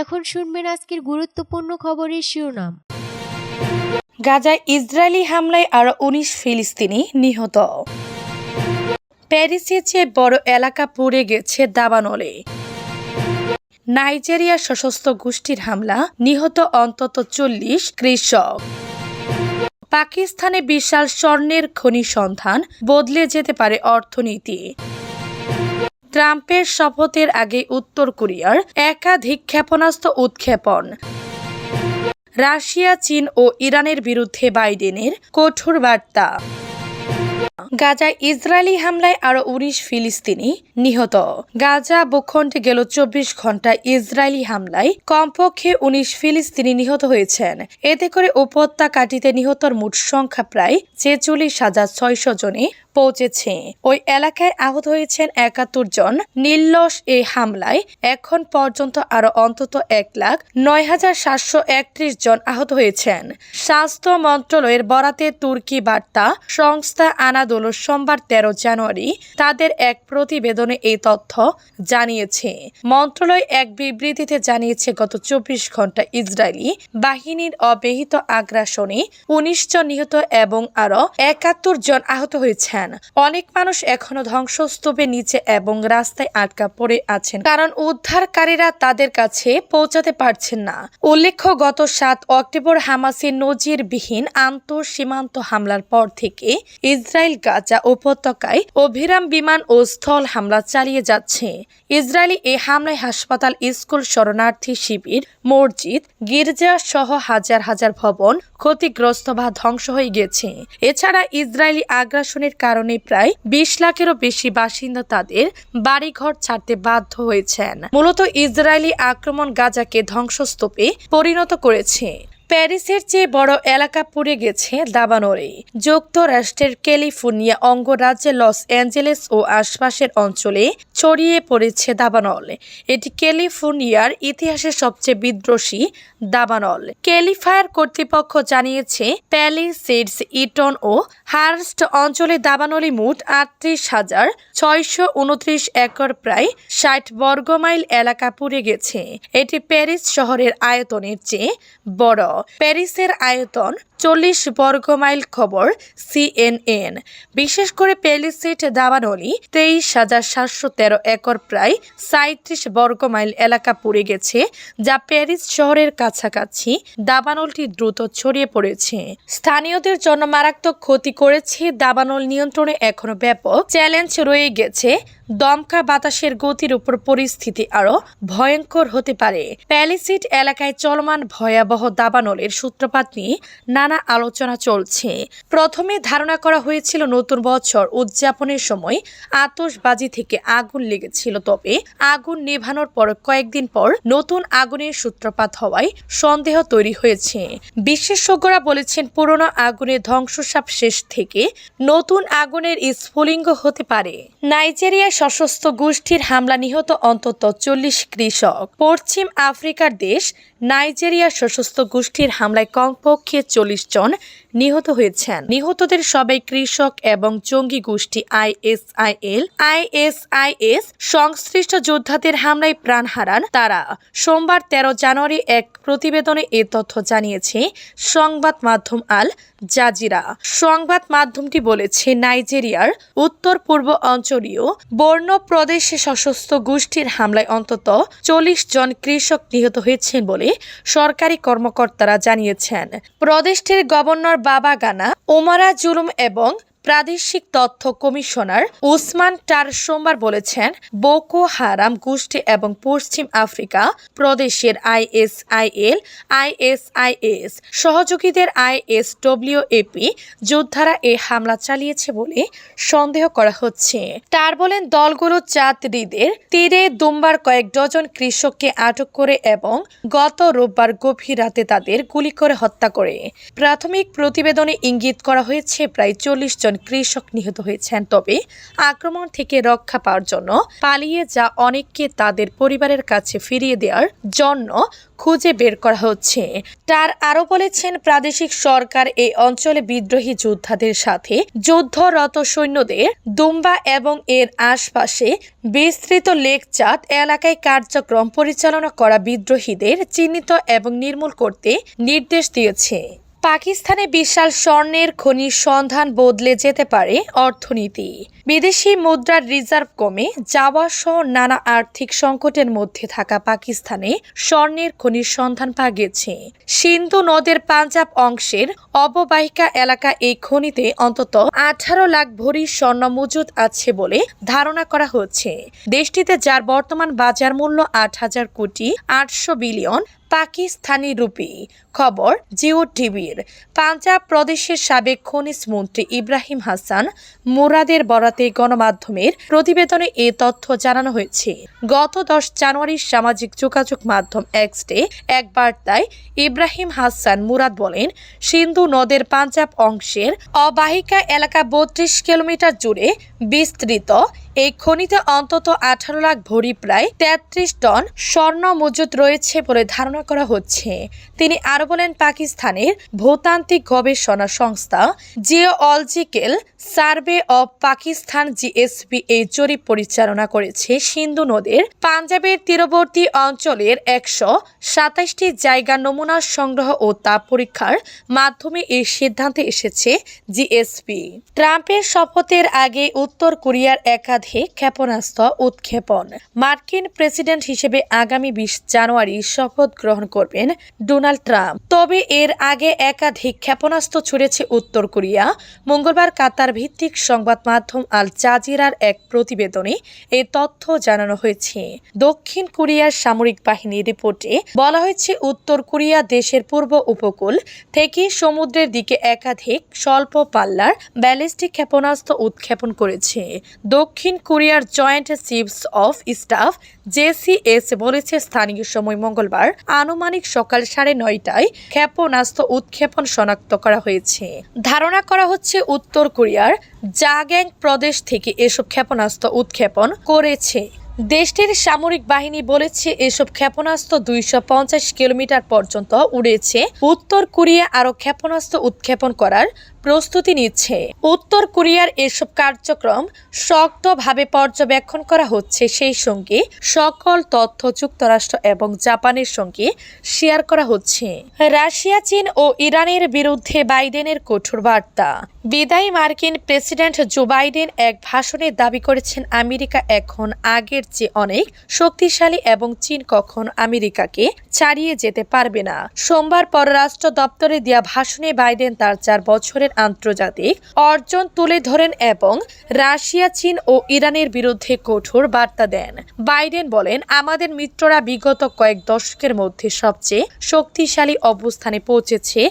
এখন শুনবেন আজকের গুরুত্বপূর্ণ খবরের শিরোনাম। গাজায় ইসরায়েলি হামলায় আরও উনিশ ফিলিস্তিনি নিহত। প্যারিসের চেয়ে বড় এলাকা পুড়ে গেছে দাবানলে। নাইজেরিয়া সশস্ত্র গোষ্ঠীর হামলা, নিহত অন্তত চল্লিশ কৃষক। পাকিস্তানে বিশাল স্বর্ণের খনি সন্ধান, বদলে যেতে পারে অর্থনীতি। ট্রাম্পের শপথের আগে উত্তর কোরিয়ার একাধিক ক্ষেপণাস্ত্র উৎক্ষেপণ। রাশিয়া, চীন ও ইরানের বিরুদ্ধে বাইডেনের কঠোর বার্তা। গাজায় ইসরায়েলি হামলায় আরও উনিশ ফিলিস্তিনি নিহত। গাজা ভূখণ্ডে গেল চব্বিশ ঘণ্টা ইসরায়েলি হামলায়। কমপক্ষে উনিশ ফিলিস্তিনি নিহত হয়েছেন। এতে করে উপত্যকাটিতে নিহতর মোট সংখ্যা প্রায় ছেচল্লিশ হাজার ছয়শো জনে পৌঁছেছে। ওই এলাকায় আহত হয়েছেন একাত্তর জন। নির্লস এই হামলায় এখন পর্যন্ত আরও অন্তত এক লাখ নয় হাজার সাতশো একত্রিশ জন আহত হয়েছেন। স্বাস্থ্য মন্ত্রণালয়ের বরাতে তুর্কি বার্তা সংস্থা আনাদোলো সোমবার তেরো জানুয়ারি তাদের এক প্রতিবেদনে এই তথ্য জানিয়েছে। মন্ত্রণালয় এক বিবৃতিতে জানিয়েছে, গত চব্বিশ ঘণ্টা ইসরায়েলি বাহিনীর অব্যাহত আগ্রাসনে উনিশ জন নিহত এবং আরও একাত্তর জন আহত হয়েছেন। অনেক মানুষ এখনও ধ্বংসস্তূপের নিচে এবং রাস্তায় আটকা পড়ে আছেন কারণ উদ্ধারকারীরা তাদের কাছে পৌঁছাতে পারছেন না। উল্লেখ্য, গত সাত অক্টোবর হামাসের নজিরবিহীন আন্তঃ সীমান্ত হামলার পর থেকে ইসরায়েল গাজা উপত্যকায় অভিরাম বিমান ও স্থল হামলা চালিয়ে যাচ্ছে। ইসরায়েলি এই হামলায় হাসপাতাল, স্কুল, শরণার্থী শিবির, মসজিদ গির্জা সহ হাজার হাজার ভবন ক্ষতিগ্রস্ত বা ধ্বংস হয়ে গেছে। এছাড়া ইসরায়েলি আগ্রাসনের কারণে প্রায় বিশ লাখেরও বেশি বাসিন্দা তাদের বাড়িঘর ছাড়তে বাধ্য হয়েছেন। মূলত ইসরায়েলি আক্রমণ গাজাকে ধ্বংসস্তূপে পরিণত করেছে। প্যারিসের চেয়ে বড় এলাকা পুড়ে গেছে দাবানরে যুক্তরাষ্ট্রের ক্যালিফোর্নিয়া অঙ্গরাজ্যে লস অ্যাঞ্জেলেস ও আশপাশের অঞ্চলে ছড়িয়ে পড়েছে দাবানল। এটি ক্যালিফোর্নিয়ার ইতিহাসের সবচেয়ে বিদ্রোহী দাবানল। ক্যালিফায়ার কর্তৃপক্ষ জানিয়েছে, প্যালিসেডস, ইটন ও হার্স্ট অঞ্চলে দাবানলে মোট আটত্রিশ হাজার ছয়শো উনত্রিশ একর প্রায় ষাট বর্গমাইল এলাকা পুড়ে গেছে। এটি প্যারিস শহরের আয়তনের চেয়ে বড়। প্যারিসের আয়তন চল্লিশ বর্গমাইল খবর সিএনএন। বিশেষ করে প্যালিসেট দাবানলি তেইশ হাজার সাতশো তেরো একর প্রায় সাঁত্রিশ বর্গমাইল এলাকা পুড়ে গেছে, যা প্যারিস শহরের কাছাকাছি দাবানলটি দ্রুত ছড়িয়ে পড়েছে। স্থানীয়দের জন্য মারাত্মক ক্ষতি করেছে দাবানল নিয়ন্ত্রণে এখনও ব্যাপক চ্যালেঞ্জ রয়ে গেছে দমকা বাতাসের গতির উপর পরিস্থিতি আরও ভয়ঙ্কর হতে পারে। প্যালিসিট এলাকায় চলমান ভয়াবহ দাবানলের সূত্রপাত নিয়ে নানা আলোচনা চলছে। প্রথমে ধারণা করা হয়েছিল, নতুন বছর উদযাপনের সময় আতশবাজি থেকে আগুন লেগেছিল, তবে আগুন নেভানোর পর কয়েকদিন পর নতুন আগুনের সূত্রপাত হওয়ায় সন্দেহ তৈরি হয়েছে। বিশেষজ্ঞরা বলেছেন, পুরনো আগুনের ধ্বংসসাপ শেষ থেকে নতুন আগুনের স্ফুলিঙ্গ হতে পারে। নাইজেরিয়ায় সশস্ত্র গোষ্ঠীর হামলা নিহত অন্তত চল্লিশ কৃষক। পশ্চিম আফ্রিকার দেশ নাইজেরিয়া সশস্ত্র গোষ্ঠীর হামলায় কমপক্ষে চল্লিশ জন নিহত হয়েছেন। নিহতদের সবাই কৃষক এবং জঙ্গি গোষ্ঠী আইএসআইএল, আইএসআইএস সংশ্লিষ্ট যোদ্ধাদের হামলায় প্রাণ হারান তারা। সোমবার তেরো জানুয়ারি এক প্রতিবেদনে এ তথ্য জানিয়েছে সংবাদ মাধ্যম আল জাজিরা। সংবাদ মাধ্যমটি বলেছে, নাইজেরিয়ার উত্তর পূর্ব অঞ্চলীয় বর্ণ প্রদেশে সশস্ত্র গোষ্ঠীর হামলায় অন্তত চল্লিশ জন কৃষক নিহত হয়েছেন বলে সরকারি কর্মকর্তারা জানিয়েছেন। প্রদেশটির গভর্নর বাবা গানা ওমারা জুলুম এবং প্রাদেশিক তথ্য কমিশনার উসমান টার সোমবার বলেছেন, বোকো হারাম গোষ্ঠী এবং পশ্চিম আফ্রিকা প্রদেশের আইএসআইএল, আইএসআইএস সহযোগীদের আইএস আইএসডব্লিউএপি যোদ্ধারা এ হামলা চালিয়েছে বলে সন্দেহ করা হচ্ছে। টার বলেন, দলগুলো চাঁদ তীরে দুমবার কয়েক ডজন কৃষককে আটক করে এবং গত রোববার গভীর রাতে তাদের গুলি করে হত্যা করে। প্রাথমিক প্রতিবেদনে ইঙ্গিত করা হয়েছে, প্রায় চল্লিশ জন কৃষক নিহত হয়েছেন। তবে আক্রমণ থেকে রক্ষা পাওয়ার জন্য পালিয়ে যা অনেককে তাদের পরিবারের কাছে ফিরিয়ে দেওয়ার জন্য খুঁজে বের করা হচ্ছে। তার আরও বলেছেন, প্রাদেশিক সরকার এই অঞ্চলে বিদ্রোহী যোদ্ধাদের সাথে যুদ্ধরত সৈন্যদের দুম্বা এবং এর আশপাশে বিস্তৃত লেকচাঁদ এলাকায় কার্যক্রম পরিচালনা করা বিদ্রোহীদের চিহ্নিত এবং নির্মূল করতে নির্দেশ দিয়েছে। পাকিস্তানে বিশাল স্বর্ণের খনির সন্ধান বদলে যেতে পারে অর্থনীতি। বিদেশি মুদ্রার রিজার্ভ কমে যাওয়া সহ নানা আর্থিক সংকটের মধ্যে থাকা পাকিস্তানে স্বর্ণের খনির সন্ধান পাওয়া গেছে সিন্ধু নদের পাঞ্জাব অংশের অববাহিকা এলাকা এই খনিতে অন্তত আঠারো লাখ ভরি স্বর্ণ মজুদ আছে বলে ধারণা করা হচ্ছে। দেশটিতে যার বর্তমান বাজার মূল্য আট হাজার কোটি আটশো বিলিয়ন পাকিস্তানি রুপি। খবর, জিও টিভির। পাঞ্জাব প্রদেশের সাবেক খনিজ মন্ত্রী ইব্রাহিম হাসান মুরাদের বরাতে গণমাধ্যমের প্রতিবেদনে এ তথ্য জানানো হয়েছে। গত দশ জানুয়ারি সামাজিক যোগাযোগ মাধ্যম এক্সটে এক বার্তায় ইব্রাহিম হাসান মুরাদ বলেন, সিন্ধু নদের পাঞ্জাব অংশের অবাহিকা এলাকা বত্রিশ কিলোমিটার জুড়ে বিস্তৃত এই খনিতে অন্তত আঠারো লাখ ভরি প্রায় তেত্রিশ টন স্বর্ণ মজুদ রয়েছে বলে ধারণা করা হচ্ছে। তিনি আরও বলেন, পাকিস্তানের ভূতান্ত্রিক গবেষণা সংস্থা geological survey of Pakistan GSP এই জরিপ পরিচালনা করেছে। সিন্ধু নদের পাঞ্জাবের তীরবর্তী অঞ্চলের একশো সাতাশটি জায়গা নমুনা সংগ্রহ ও তাপ পরীক্ষার মাধ্যমে এই সিদ্ধান্তে এসেছে জিএসপি। ট্রাম্পের শপথের আগে উত্তর কোরিয়ার একাধিক ক্ষেপণাস্ত্র উৎক্ষেপণ। মার্কিন প্রেসিডেন্ট হিসেবে আগামী বিশ জানুয়ারি শপথ গ্রহণ করবেন ডোনাল্ড ট্রাম্প। তবে এর আগে একাধিক ক্ষেপণাস্ত্র ছুড়েছে উত্তর কোরিয়া। মঙ্গলবার কাতার ভিত্তিক সংবাদ মাধ্যম আল জাজিরার এক প্রতিবেদনে এ তথ্য জানানো হয়েছে। দক্ষিণ কোরিয়ার সামরিক বাহিনীর রিপোর্টে বলা হয়েছে, উত্তর কোরিয়া দেশের পূর্ব উপকূল থেকে সমুদ্রের দিকে একাধিক স্বল্প পাল্লার ব্যালিস্টিক ক্ষেপণাস্ত্র উৎক্ষেপণ করেছে। দক্ষিণ কোরিয়ার joint chiefs of staff JCS বলেছে স্থানীয় সময় মঙ্গলবার আনুমানিক সকাল সাড়ে নয়টায় ক্ষেপণাস্ত্র উৎক্ষেপণ শনাক্ত করা হয়েছে। ধারণা করা হচ্ছে উত্তর কোরিয়ার জাগ্যাং প্রদেশ থেকে এসব ক্ষেপণাস্ত্র উৎক্ষেপণ করেছে। দেশটির সামরিক বাহিনী বলেছে এসব ক্ষেপণাস্ত্র দুইশো পঞ্চাশ কিলোমিটার পর্যন্ত উড়েছে। উত্তর কোরিয়া আরও ক্ষেপণাস্ত্র উৎক্ষেপণ করার প্রস্তুতি নিচ্ছে। উত্তর কোরিয়ার এসব কার্যক্রম শক্তভাবে পর্যবেক্ষণ করা হচ্ছে। সেই সঙ্গে সকল তথ্য যুক্তরাষ্ট্র এবং জাপানের সঙ্গে শেয়ার করা হচ্ছে। রাশিয়া, চীন ও ইরানের বিরুদ্ধে বাইডেনের কঠোর বার্তা। বিদায়ী মার্কিন প্রেসিডেন্ট জো বাইডেন এক ভাষণে দাবি করেছেন, আমেরিকা এখন আগের চেয়ে অনেক শক্তিশালী এবং চীন কখন আমেরিকাকে ছাড়িয়ে যেতে পারবে না। সোমবার পররাষ্ট্র দপ্তরে দেওয়া ভাষণে বাইডেন তার চার বছরের আন্তর্জাতিক অর্জন তুলে ধরেন এবং রাশিয়া, চীন ও ইরানের বিরুদ্ধে কঠোর বার্তা দেন। বাইডেন বলেন, আমাদের মিত্ররা বিগত কয়েক দশকের মধ্যে সবচেয়ে শক্তিশালী অবস্থানে পৌঁছেছে